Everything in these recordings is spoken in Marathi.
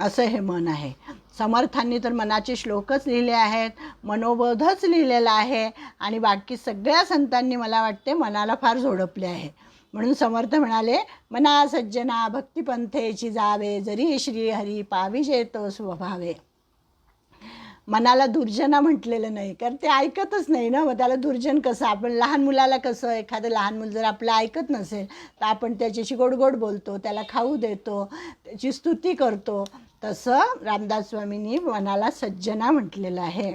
असं हे मन आहे. समर्थांनी तर मनाचे श्लोकच लिहिले आहेत मनोबोधच लिहिलेला आहे आणि बाकी सगळ्या संतांनी मला वाटते मनाला फार झोडपले आहे. म्हणून समर्थ म्हणाले मना सज्जना भक्तिपंथेची जावे जरी श्री हरी पाविजेतो स्वभावे. मनाला दुर्जना म्हटलेलं नाही कारण ते ऐकतच नाही ना. मग त्याला दुर्जन कसं? आपण लहान मुलाला कसं एखादं लहान मुलं जर आपलं ऐकत नसेल तर आपण त्याच्याशी गोड गोड बोलतो त्याला खाऊ देतो त्याची स्तुती करतो. तसं रामदास स्वामींनी मनाला सज्जना म्हटलेलं आहे.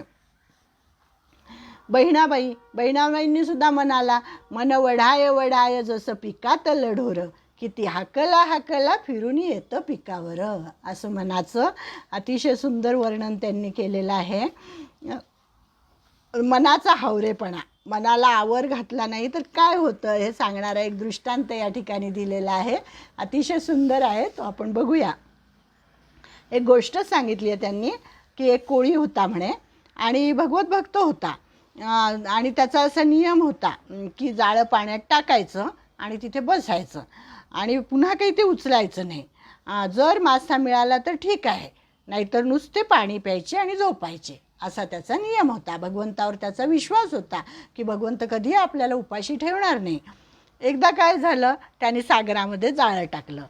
बहिणाबाई बहिणाबाईंनी सुद्धा मनाला मन वढाय वढाय जसं पिकात लढोरं किती हाकला हाकला फिरून येतं पिकावर असं मनाचं अतिशय सुंदर वर्णन त्यांनी केलेलं आहे. मनाचा हावरेपणा मनाला आवर घातला नाही तर काय होतं हे सांगणारा एक दृष्टांत या ठिकाणी दिलेला आहे. अतिशय सुंदर आहे तो आपण बघूया. एक गोष्ट सांगितली आहे त्यांनी की एक कोळी होता म्हणे आणि भगवत भक्त होता. आणि त्याचा असा नियम होता की जाळं पाण्यात टाकायचं आणि तिथे बसायचं. आणि पुन्हा काही ते उचलायचं नाही. जर मासा मिळाला तर ठीक आहे नाहीतर नुसते पाणी प्यायचे आणि झोपायचे. असा त्याचा नियम होता. भगवंतावर त्याचा विश्वास होता की भगवंत कधी आपल्याला उपाशी ठेवणार नाही. एकदा काय झालं त्याने सागरामध्ये जाळं टाकलं.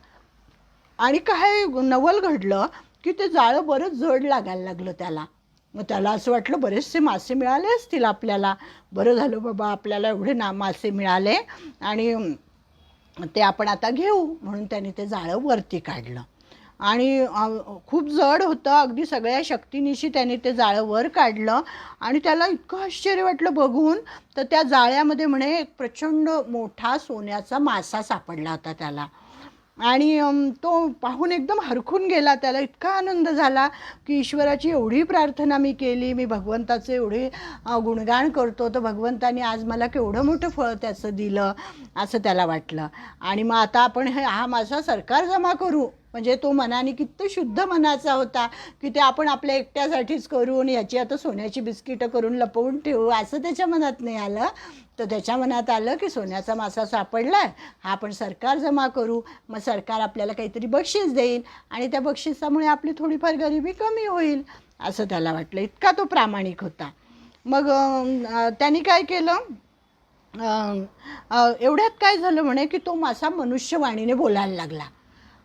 आणि काय नवल घडलं की ते जाळं बरंच जड लागायला लागलं त्याला. मग त्याला असं वाटलं बरेचसे मासे मिळाले असतील आपल्याला. बरं झालं बाबा आपल्याला एवढे ना मासे मिळाले. आणि ते आपण आता घेऊ म्हणून त्याने ते जाळं वरती काढलं. आणि खूप जड होतं. अगदी सगळ्या शक्तीनिशी त्याने ते जाळं वर काढलं. आणि त्याला इतकं आश्चर्य वाटलं बघून. तर त्या जाळ्यामध्ये म्हणे एक प्रचंड मोठा सोन्याचा मासा सापडला होता त्याला. आणि तो पाहून एकदम हरखून गेला त्याला. इतका आनंद झाला की ईश्वराची एवढी प्रार्थना मी केली मी भगवंताचे एवढे गुणगान करतो तर भगवंताने आज मला केवढं मोठं फळ त्याचं दिलं असं त्याला वाटलं. आणि मग आता आपण हे हा माझा सरकार जमा करू. म्हणजे तो मनाने कित्त शुद्ध मनाचा होता की ते आपण आपल्या एकट्यासाठीच करू आणि याची आता सोन्याची बिस्किटं करून लपवून ठेवू असं त्याच्या मनात नाही आलं. तर त्याच्या मनात आलं की सोन्याचा मासा सापडला आहे हा आपण सरकार जमा करू. मग सरकार आपल्याला काहीतरी बक्षीस देईल आणि त्या बक्षिसामुळे आपली थोडीफार गरिबी कमी होईल असं त्याला वाटलं. इतका तो प्रामाणिक होता. मग त्यांनी काय केलं? एवढ्यात काय झालं म्हणे की तो मासा मनुष्यवाणीने बोलायला लागला.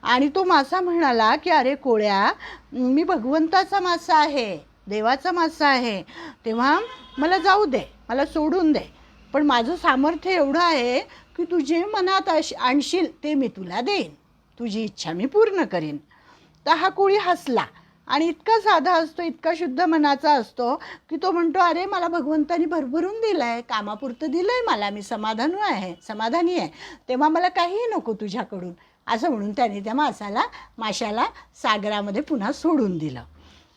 आणि तो मासा म्हणाला की अरे कोळ्या मी भगवंताचा मासा आहे देवाचा मासा आहे तेव्हा मला जाऊ दे मला सोडून दे. पण माझं सामर्थ्य एवढं आहे की तू जे मनात अश आणशील ते मी तुला देईन. तुझी इच्छा मी पूर्ण करीन. तर हा कोळी हसला आणि इतका साधा असतो इतका शुद्ध मनाचा असतो की तो म्हणतो अरे मला भगवंतानी भरभरून दिलं आहे कामापुरतं दिलं आहे मला मी समाधानू आहे समाधानी आहे. तेव्हा मला काहीही नको तुझ्याकडून. असं म्हणून त्याने त्या मासाला माशाला सागरामध्ये पुन्हा सोडून दिलं.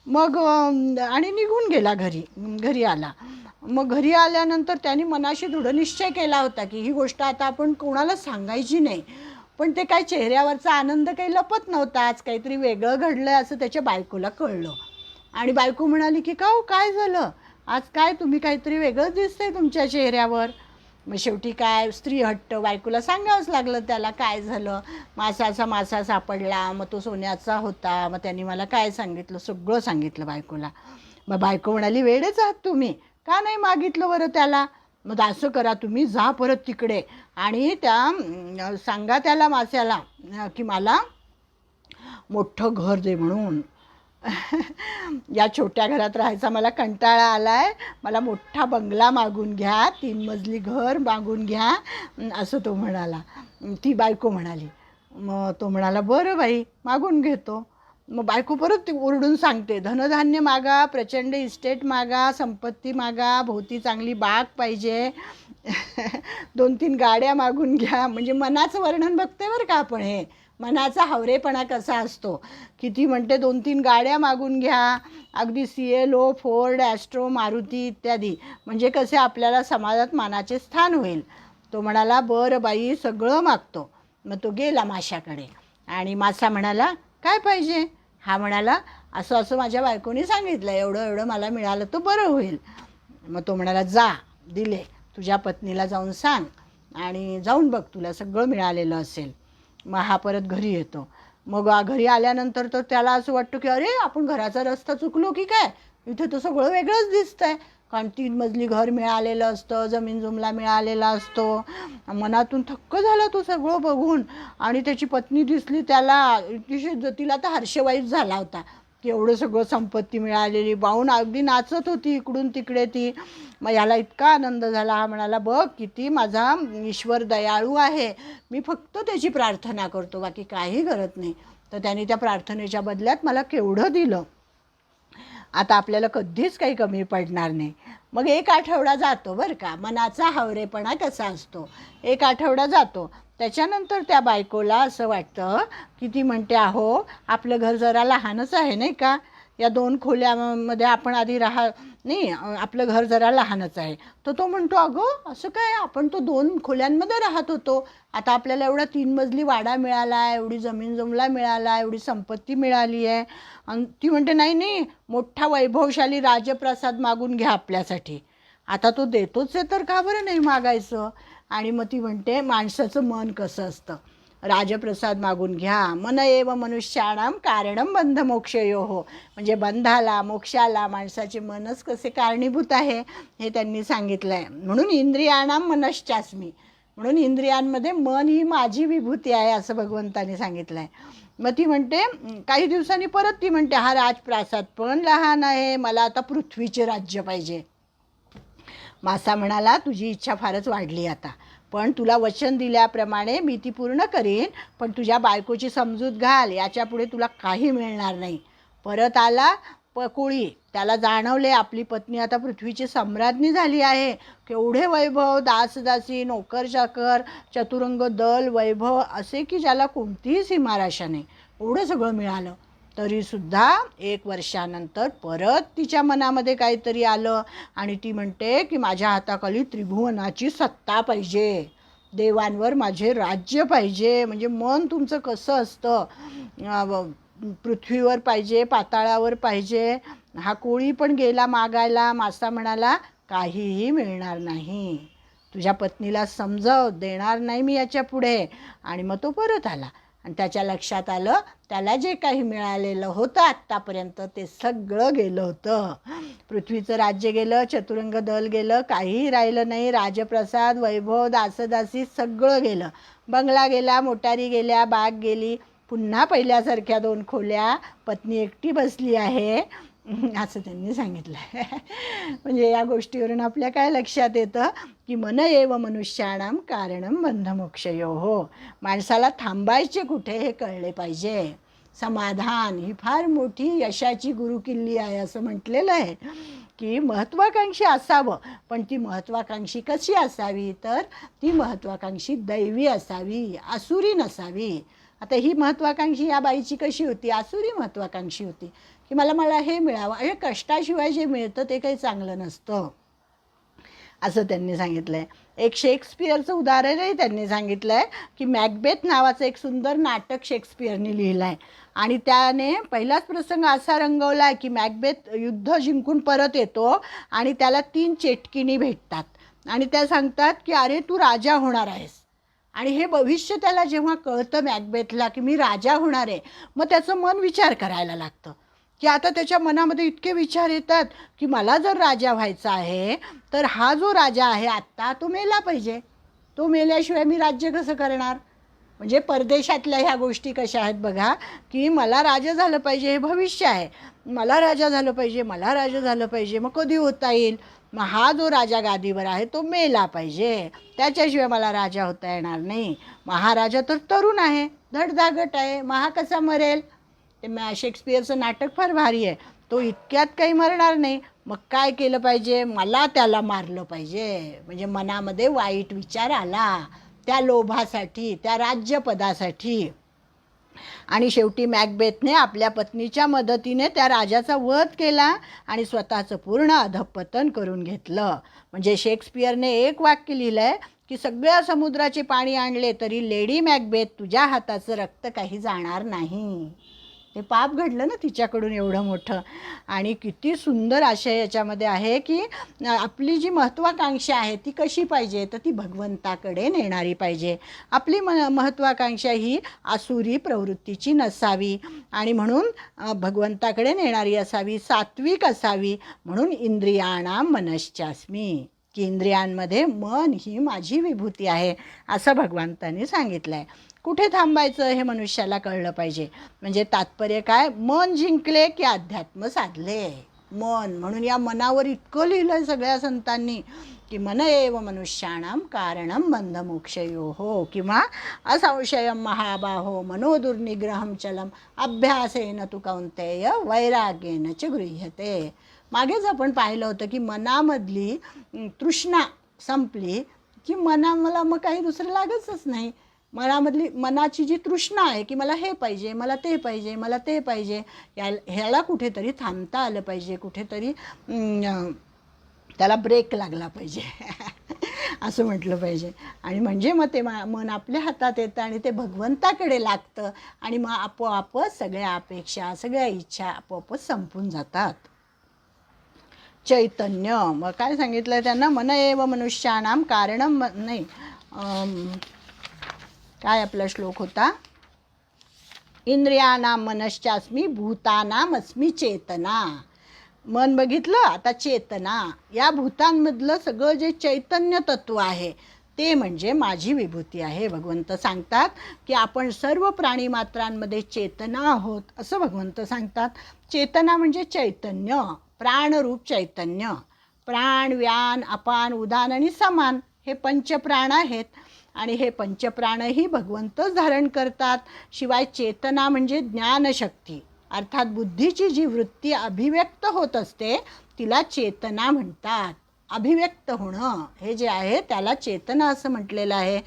मग आणि निघून गेला घरी घरी आला. मग घरी आल्यानंतर त्यांनी मनाशी दृढ निश्चय केला होता की ही गोष्ट आता आपण कोणाला सांगायची नाही. पण ते काय चेहऱ्यावरचा आनंद काही लपत नव्हता. आज काहीतरी वेगळं घडलं असं त्याच्या बायकोला कळलं. आणि बायको म्हणाली की का हो काय झालं? आज काय तुम्ही काहीतरी वेगळंच दिसतंय तुमच्या चेहऱ्यावर? मग शेवटी काय स्त्री हट्ट बायकोला सांगावंच लागलं त्याला काय झालं? मासाचा मासा सापडला मग तो सोन्याचा होता मग त्यांनी मला काय सांगितलं? सगळं सांगितलं बायकोला. मग बायको म्हणाली वेळेच आहात तुम्ही. का नाही मागितलं बरं त्याला? मग असं करा तुम्ही जा परत तिकडे आणि त्या सांगा त्याला मास्याला की मला मोठं घर दे म्हणून. या छोट्या घरात राहायचा मला कंटाळा आला आहे मला मोठा बंगला मागून घ्या तीन मजली घर मागून घ्या असं तो म्हणाला. ती बायको म्हणाली. मग तो म्हणाला बरं बाई मागून घेतो. मग बायको परत ती ओरडून सांगते धनधान्य मागा प्रचंड इस्टेट मागा संपत्ती मागा भोवती चांगली बाग पाहिजे. दोन तीन गाड्या मागून घ्या. म्हणजे मनाचं वर्णन बघते बरं का आपण हे. मनाचा हावरेपणा कसा असतो? किती म्हणते दोन तीन गाड्या मागून घ्या. अगदी C L O Ford Astro Maruti इत्यादी. म्हणजे कसे आपल्याला समाजात मानाचे स्थान होईल. तो म्हणाला बरं बाई सगळं मागतो. मग तो गेला माशाकडे. आणि मासा म्हणाला काय पाहिजे? हा म्हणाला असं असं माझ्या बायकोनी सांगितलं. एवढं एवढं मला मिळालं तर बरं होईल. मग तो म्हणाला जा दिले. तुझ्या पत्नीला जाऊन सांग. आणि जाऊन बघ तुला सगळं मिळालेलं असेल. मग हा परत घरी येतो. मग घरी आल्यानंतर तर त्याला असं वाटतं की अरे आपण घराचा रस्ता चुकलो की काय? इथे तर सगळं वेगळंच दिसतंय. कारण तीन मजली घर मिळालेलं असतं जमीन जुमला मिळालेला असतो. मनातून थक्क झाला तो सगळं बघून. आणि त्याची पत्नी दिसली त्याला अतिशय तिला तर हर्षवाईच झाला होता. एवढं सगळं संपत्ती मिळालेली. बाहून अगदी नाचत होती इकडून तिकडे ती. मग याला इतका आनंद झाला. हा म्हणाला बघ किती माझा ईश्वर दयाळू आहे. मी फक्त त्याची प्रार्थना करतो बाकी काही करत नाही. तर त्याने त्या प्रार्थनेच्या बदल्यात मला केवढं दिलं. आता आपल्याला कधीच काही कमी पडणार नाही. मग एक आठवडा जातो बरं का. मनाचा हावरेपणा कसा असतो. एक आठवडा जातो. त्याच्यानंतर त्या बायकोला असं वाटतं की ती म्हणते अहो आपलं घर जरा लहानच आहे नाही का? या दोन खोल्यामध्ये आपण आधी राहा नाही आपलं घर जरा लहानच आहे. तर तो म्हणतो अगं असं काय? आपण तो दोन खोल्यांमध्ये राहत होतो. आता आपल्याला एवढा तीन मजली वाडा मिळाला आहे एवढी जमीन जमला मिळाला एवढी संपत्ती मिळाली आहे. आणि ती म्हणते नाही नाही मोठा वैभवशाली राजप्रसाद मागून घ्या आपल्यासाठी. आता तो देतोच आहे तर का बरं नाही मागायचं? आणि मग ती म्हणते माणसाचं मन कसं असतं? राजप्रसाद मागून घ्या. मन एव मनुष्याणाम कारणम बंध मोक्षयो. हो म्हणजे बंधाला मोक्षाला माणसाचे मनच कसे कारणीभूत आहे हे त्यांनी सांगितलं आहे म्हणून इंद्रियाणाम मनश्चास्मी. म्हणून इंद्रियांमध्ये मन ही माझी विभूती आहे असं भगवंतानी सांगितलं आहे मग ती म्हणते काही दिवसांनी परत ती म्हणते हा राजप्रासाद पण लहान आहे मला आता पृथ्वीचे राज्य पाहिजे. मासा म्हणाला तुझी इच्छा फारच वाढली आता. पण तुला वचन दिल्याप्रमाणे मी ती पूर्ण करीन पण तुझ्या बायकोची समजूत घाल याच्यापुढे तुला काही मिळणार नाही. परत आला प कोळी त्याला जाणवले आपली पत्नी आता पृथ्वीची सम्राज्ञी झाली आहे. केवढे वैभव दासदासी नोकर चाकर चतुरंग दल वैभव असे की ज्याला कोणतीही सीमाराशा नाही. एवढं सगळं मिळालं. तरीसुद्धा एक वर्षानंतर परत तिच्या मनामध्ये काहीतरी आलं आणि ती म्हणते की माझ्या हाताखाली त्रिभुवनाची सत्ता पाहिजे. देवांवर माझे राज्य पाहिजे. म्हणजे मन तुमचं कसं असतं? पृथ्वीवर पाहिजे पाताळावर पाहिजे. हा कोळी पण गेला मागायला मासा म्हणाला काहीही मिळणार नाही. तुझ्या पत्नीला समजव देणार नाही मी याच्यापुढे. आणि मग तो परत आला. आणि त्याच्या लक्षात आलं त्याला जे काही मिळालेलं होतं आत्तापर्यंत ते सगळं गेलं होतं. पृथ्वीचं राज्य गेलं चतुरंग दल गेलं काहीही राहिलं नाही राजप्रसाद वैभव दासदासी सगळं गेलं. बंगला गेला मोटारी गेल्या बाग गेली पुन्हा पहिल्यासारख्या दोन खोल्या पत्नी एकटी बसली आहे. असं त्यांनी सांगितलं म्हणजे या गोष्टीवरून आपल्या काय लक्षात येतं? की मन एव मनुष्याणाम कारणम बंधमोक्षयो. हो माणसाला थांबायचे कुठे हे कळले पाहिजे. समाधान ही फार मोठी यशाची गुरुकिल्ली आहे असं म्हटलेलं आहे. की महत्त्वाकांक्षी असावं. पण ती महत्त्वाकांक्षी कशी असावी? तर ती महत्त्वाकांक्षी दैवी असावी आसुरी नसावी. आता ही महत्त्वाकांक्षी या बाईची कशी होती? आसुरी महत्त्वाकांक्षी होती. की मला मला हे मिळावं. हे कष्टाशिवाय जे मिळतं ते काही चांगलं नसतं. असं त्यांनी सांगितलं आहे एक शेक्सपियरचं उदाहरणही त्यांनी सांगितलं आहे की मॅकबेथ नावाचं एक सुंदर नाटक शेक्सपियरने लिहिलं आहे आणि त्याने पहिलाच प्रसंग असा रंगवला आहे की मॅकबेथ युद्ध जिंकून परत येतो आणि त्याला तीन चेटकिणी भेटतात. आणि त्या सांगतात की अरे तू राजा होणार आहेस. आणि हे भविष्य त्याला जेव्हा कळतं मॅकबेथला की मी राजा होणार आहे मग त्याचं मन विचार करायला लागतं. की आता त्याच्या मनामध्ये इतके विचार येतात की मला जर राजा व्हायचा आहे तर हा जो राजा आहे आत्ता तो मेला पाहिजे. तो मेल्याशिवाय मी राज्य कसं करणार? म्हणजे परदेशातल्या ह्या गोष्टी कशा आहेत बघा की मला राजा झालं पाहिजे हे भविष्य आहे. मला राजा झालं पाहिजे मला राजा झालं पाहिजे मग कधी होता येईल? मग हा जो राजा गादीवर आहे तो मेला पाहिजे. त्याच्याशिवाय मला राजा होता येणार नाही. महाराजा तर तरुण आहे धडधागट आहे महा कसा मरेल? ते मॅ शेक्सपियरचं नाटक फार भारी आहे. तो इतक्यात काही मरणार नाही. मग काय केलं पाहिजे? मला त्याला मारलं पाहिजे. म्हणजे मनामध्ये वाईट विचार आला. त्या लोभासाठी त्या राज्यपदासाठी. आणि शेवटी मॅकबेथने आपल्या पत्नीच्या मदतीने त्या राजाचा वध केला आणि स्वतःचं पूर्ण अधपतन करून घेतलं. म्हणजे शेक्सपियरने एक वाक्य लिहिलं आहे की सगळ्या समुद्राचे पाणी आणले तरी लेडी मॅकबेथ तुझ्या हाताचं रक्त काही जाणार नाही. हे पाप घडलं ना तिच्याकडून एवढं मोठं. आणि किती सुंदर आशय याच्यामध्ये आहे की आपली जी महत्त्वाकांक्षा आहे ती कशी पाहिजे? तर ती भगवंताकडे नेणारी पाहिजे. आपली म महत्त्वाकांक्षा ही आसुरी प्रवृत्तीची नसावी. आणि म्हणून भगवंताकडे नेणारी असावी सात्विक असावी म्हणून इंद्रियाणा मनश्चास्मी. की इंद्रियांमध्ये मन ही माझी विभूती आहे असं भगवंतांनी सांगितलं आहे कुठे थांबायचं हे मनुष्याला कळलं पाहिजे. म्हणजे तात्पर्य काय? मन जिंकले की अध्यात्म साधले. मन. म्हणून या मनावर इतकं लिहिलं आहे सगळ्या संतांनी की मन एव मनुष्याणाम कारणम बंधमोक्षयो हो किंवा असंशयम महाबाहो मनोदुर्निग्रहम चलम अभ्यासेन तु कौंतेय वैराग्येन च गृह्यते. मागेच आपण पाहिलं होतं की मनामधली तृष्णा संपली की मना मला मग काही दुसरं लागतच नाही. मनामधली मनाची जी तृष्णा आहे की मला हे पाहिजे मला ते पाहिजे मला ते पाहिजे या ह्याला कुठेतरी थांबता आलं पाहिजे कुठेतरी त्याला ब्रेक लागला पाहिजे. असं म्हटलं पाहिजे. आणि म्हणजे मग ते मन आपल्या हातात येतं आणि ते भगवंताकडे लागतं आणि मग आपोआपच सगळ्या अपेक्षा सगळ्या इच्छा आपोआपच संपून जातात. चैतन्य. मग काय सांगितलं त्यांना? मन एव मनुष्यानाम कारण नाही. काय आपला श्लोक होता? इंद्रियानाम मनश्चास्मी भूतानाम अस्मी चेतना. मन बघितलं आता चेतना. या भूतांमधलं सगळं जे चैतन्य तत्व आहे ते म्हणजे माझी विभूती आहे. भगवंत सांगतात की आपण सर्व प्राणी मात्रांमध्ये चेतना आहोत असं भगवंत सांगतात. चेतना म्हणजे चैतन्य. प्राणरूप चैतन्य. प्राण व्यान अपान उदान आणि समान हे पंचप्राण आहेत. आणि हे पंचप्राणही भगवंतच धारण करतात. शिवाय चेतना म्हणजे ज्ञानशक्ती. अर्थात बुद्धीची जी वृत्ती अभिव्यक्त होत असते तिला चेतना म्हणतात. अभिव्यक्त होणं हे जे आहे त्याला चेतना असं म्हटलेलं आहे.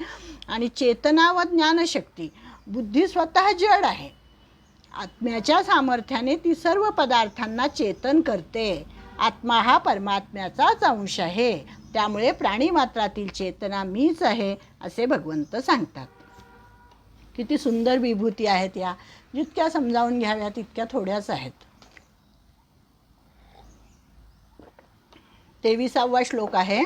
आणि चेतना व ज्ञानशक्ती बुद्धी स्वतः जड आहे. आत्म्याच्या सामर्थ्याने ती सर्व पदार्थांना चेतन करते. आत्मा हा परमात्म्याचाच अंश आहे. त्यामुळे प्राणीमात्रातील चेतना मीच आहे असे भगवंत सांगतात. किती सुंदर विभूती आहेत या. जितक्या समजावून घ्याव्या तितक्या थोड्याच आहेत. तेविसावा श्लोक आहे.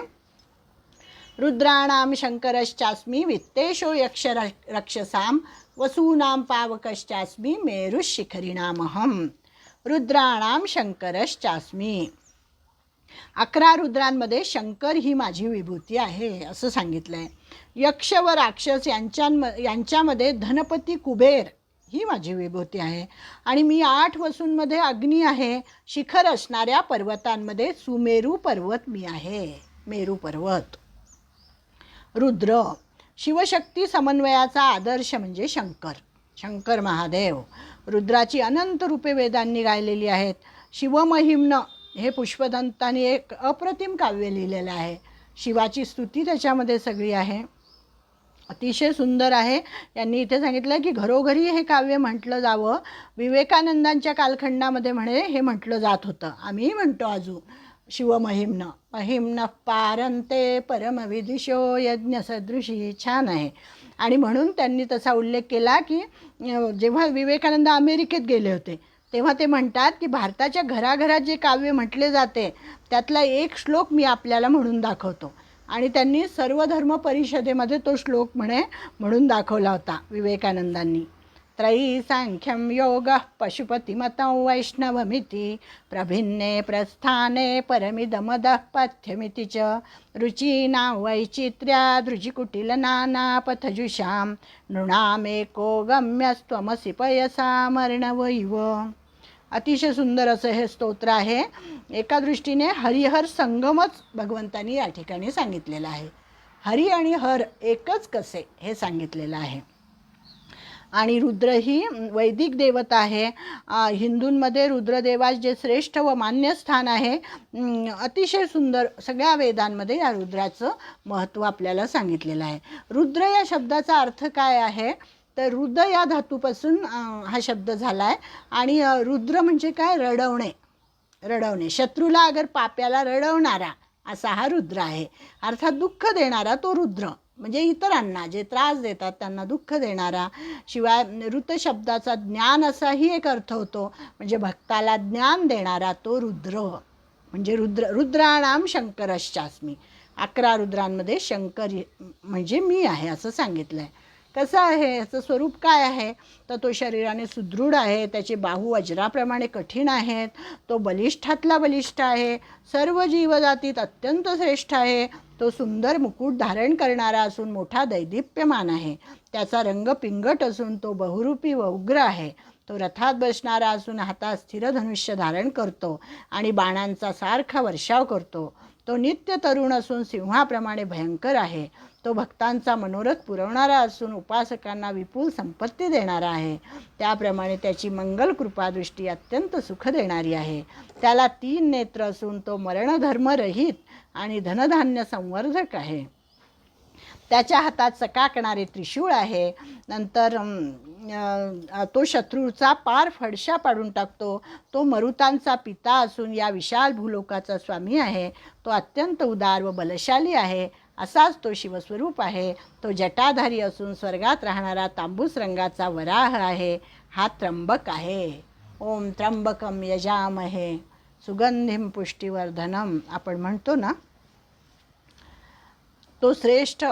रुद्राणाम शंकरश्चास्मी वित्तेशो यक्ष रक्षसाम वसूनां पावकश्चास्मी मेरुशिखरिणामहम रुद्राणाम शंकरश्चास्मी। अकरा रुद्रांमध्ये शंकर ही माझी विभूती आहे असं सांगितलं आहे यक्ष व राक्षस यांच्यां यांच्यामध्ये धनपती कुबेर ही माझी विभूती आहे. आणि मी आठ वसूंमध्ये अग्नी आहे. शिखर असणाऱ्या पर्वतांमध्ये सुमेरू पर्वत मी आहे. मेरू पर्वत. रुद्र. शिवशक्ती समन्वयाचा आदर्श म्हणजे शंकर. शंकर महादेव. रुद्राची अनंत रूपे वेदांनी गायलेली आहेत. शिवमहिम्न हे पुष्पदंतांनी एक अप्रतिम काव्य लिहिलेलं आहे. शिवाची स्तुती त्याच्यामध्ये सगळी आहे. अतिशय सुंदर आहे. यांनी इथे सांगितलं की घरोघरी हे काव्य म्हटलं जावं. विवेकानंदांच्या कालखंडामध्ये म्हणे हे म्हटलं जात होतं. आम्ही म्हणतो अजून शिवमहिम्न। महिम्न पारंते परमविदिशो यज्ञसदृशी छान आहे आणि म्हणून त्यांनी तसा उल्लेख केला की जेव्हा विवेकानंद अमेरिकेत गेले होते तेव्हा ते म्हणतात की भारताच्या घराघरात जे काव्य म्हटले जाते त्यातला एक श्लोक मी आपल्याला म्हणून दाखवतो. आणि त्यांनी सर्वधर्म परिषदेमध्ये तो श्लोक म्हणे म्हणून दाखवला होता विवेकानंदांनी. त्रयी सांख्यम योगः पशुपतिमतं वैष्णवमिति प्रभिन्ने प्रस्थाने परमिदमदः पथ्यमिति च। रुचीनां वैचित्र्या दृजिकुटिलनाना नृणामेको गम्यस्त्वमसि पयसामर्णव इव। अतिशय सुंदर असं हे स्तोत्र आहे. एका दृष्टीने हरिहर संगमच भगवंतांनी या ठिकाणी सांगितलेलं आहे. हरी आणि हर एकच कसे हे सांगितलेलं आहे. आणि रुद्र ही वैदिक देवता आहे. हिंदूंमध्ये रुद्रदेवास जे श्रेष्ठ व मान्य स्थान आहे अतिशय सुंदर सगळ्या वेदांमध्ये या रुद्राचं महत्त्व आपल्याला सांगितलेलं आहे. रुद्र या शब्दाचा अर्थ काय आहे? तर रुद्र या धातूपासून हा शब्द झाला आहे आणि रुद्र म्हणजे काय? रडवणे. रडवणे. शत्रूला अगर पाप्याला रडवणारा असा हा रुद्र आहे. अर्थात दुःख देणारा तो रुद्र. म्हणजे इतरांना जे त्रास देतात त्यांना दुःख देणारा शिवाय ऋत शब्दाचा ज्ञान असाही एक अर्थ होतो. म्हणजे भक्ताला ज्ञान देणारा तो रुद्र. म्हणजे रुद्र रुद्राणाम शंकरश्चास्मी. अकरा रुद्रांमध्ये शंकर म्हणजे मी आहे असं सांगितलं आहे कसं आहे? याचं स्वरूप काय आहे? तर तो शरीराने सुदृढ आहे. त्याचे बाहू वज्राप्रमाणे कठीण आहेत. तो बलिष्ठातला बलिष्ठ आहे. सर्व जीवजातीत अत्यंत श्रेष्ठ आहे. तो सुंदर मुकुट धारण करणारा असून मोठा दैदिप्यमान आहे. त्याचा रंग पिंगट असून तो बहुरूपी व उग्र आहे. तो रथात बसणारा असून हातात स्थिर धनुष्य धारण करतो आणि बाणांचा सारखा वर्षाव करतो. तो नित्य तरुण असून सिंहाप्रमाणे भयंकर आहे. तो भक्तांचा मनोरथ पुरवणारा असून उपासकांना विपुल संपत्ती देणारा आहे. त्याप्रमाणे त्याची मंगल कृपादृष्टी अत्यंत सुख देणारी आहे. त्याला तीन नेत्र असून तो मरणधर्मरहित आणि धनधान्य संवर्धक आहे. त्याच्या हातात चकाकणारे त्रिशूळ आहे. नंतर तो शत्रूचा पार फडशा पाडून टाकतो. तो मरुतांचा पिता असून या विशाल भूलोकाचा स्वामी आहे. तो अत्यंत उदार व बलशाली आहे. असाच तो शिवस्वरूप आहे. तो जटाधारी असून स्वर्गात राहणारा तांबूस रंगाचा वराह आहे. हा त्र्यंबक आहे. ओम त्र्यंबकम यजामहे. सुगंधिम पुष्टिवर्धनम आपण म्हणतो ना? तो श्रेष्ठ